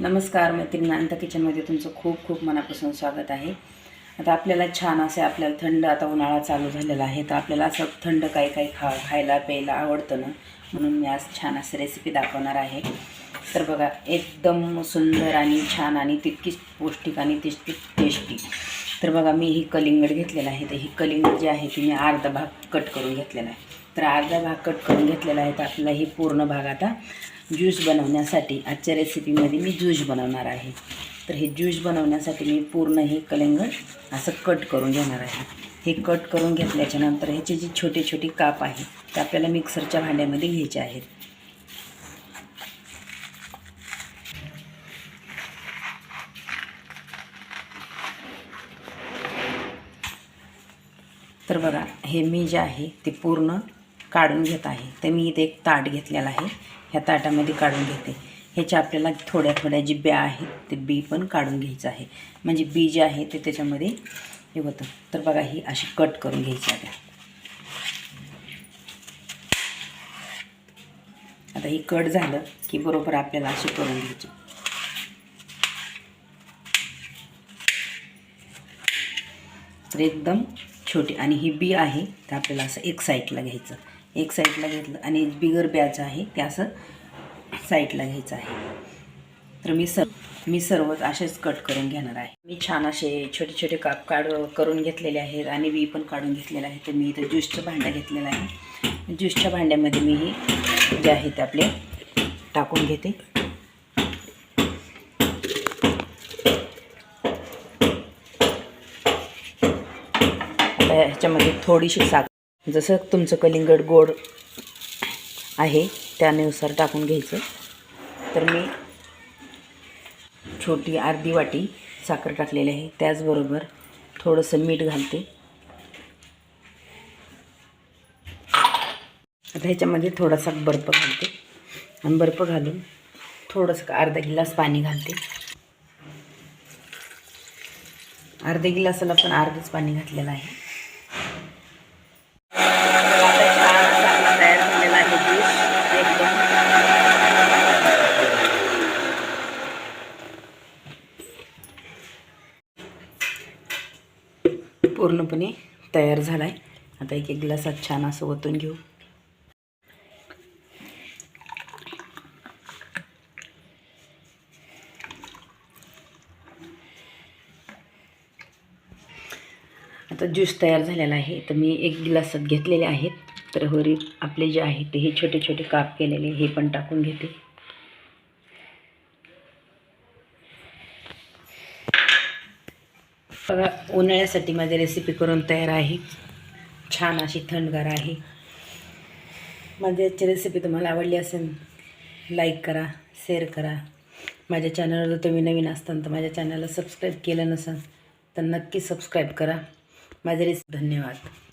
नमस्कार मैत्रिणी अंत किचनमध्ये तुमचं खूप खूप मनापासून स्वागत आहे. आता आपल्याला छान असे आपल्याला थंड आता उन्हाळा चालू झालेला आहे तर आपल्याला असं थंड काही काही खा खायला प्यायला आवडतं ना? म्हणून मी आज छान अशी रेसिपी दाखवणार आहे. तर बघा एकदम सुंदर आणि छान आणि तितकीच पौष्टिक आणि तितकीच टेस्टी तर बघा मी ही कलिंगड घेतलेलं आहे. तर ही कलिंगड जी आहे ती मी अर्धा भाग कट करून घेतलेला आहे. तर अर्धा भाग कट करून घेतलेला आहे तर आपल्याला ही पूर्ण भाग आता ज्यूस बनवण्यासाठी आजच्या रेसिपीमध्ये मी ज्यूस बनवणार आहे. तर हे ज्यूस बनवण्यासाठी मी पूर्ण हे कलिंगड असं कट करून घेणार आहे. हे कट करून घेतल्याच्यानंतर ह्याचे जे छोटे छोटे काप आहेत ते आपल्याला मिक्सरच्या भांड्यामध्ये घ्यायचे आहेत. तर बघा हे मी जे आहे ते पूर्ण काढून घेत आहे. तर मी इथे एक ताट घेतलेला आहे. ह्या ताटामध्ये काढून घेते. ह्याच्या आपल्याला थोड्या थोड्या जी ब्या आहेत ते बी पण काढून घ्यायचं आहे. म्हणजे बी जे आहे ते त्याच्यामध्ये हे होतं. तर बघा ही अशी कट करून घ्यायची आहे. आता ही कट झालं की बरोबर आपल्याला अशी करून घ्यायची. तर एकदम छोटी. आणि ही बी आहे तर आपल्याला असं एक साईडला घ्यायचं. एक साईडला घेतलं आणि बिगर ब्याचं आहे ते असं साईडला घ्यायचं आहे. तर मी सर मी सर्वच असेच कट करून घेणार आहे. मी छान असे छोटे छोटे काप काढ करून घेतलेले आहेत आणि वी पण काढून घेतलेलं आहे तर मी इथं ज्यूसचं भांडं घेतलेलं आहे. ज्यूसच्या भांड्यामध्ये मी हे जे आहे ते आपले टाकून घेते. ह्याच्यामध्ये थोडीशी साखर जसं तुमचं कलिंगड गोड आहे त्यानुसार टाकून घ्यायचं. तर मी छोटी अर्धी वाटी साखर टाकलेली आहे. त्याचबरोबर थोडंसं मीठ घालते. आता ह्याच्यामध्ये थोडासा बर्फ घालते. आणि बर्फ घालून थोडंसं अर्धा गिलास पाणी घालते. अर्ध्या गिलासाला पण अर्धंच पाणी घातलेलं आहे आता छान असा आपला तयार झालेला आहे ज्यूस एकदम पूर्णपणे तयार झाला आहे आता एक एक ग्लासात छान असं ओतून घेऊ. आता ज्यूस तयार झालेला आहे. तर मी एक गिलासात घेतलेले आहेत. तर हरी आपले जे आहे ते हे छोटे छोटे काप केलेले हे पण टाकून घेते. बघा उन्हाळ्यासाठी माझी रेसिपी करून तयार आहे. छान अशी थंडगार आहे. माझी आजची रेसिपी तुम्हाला आवडली असेल लाईक करा शेअर करा. माझ्या चॅनलवर तुम्ही नवीन असताना तर माझ्या चॅनलला सबस्क्राईब केलं नसेल तर नक्की सबस्क्राईब करा. माझे रेसिपी धन्यवाद.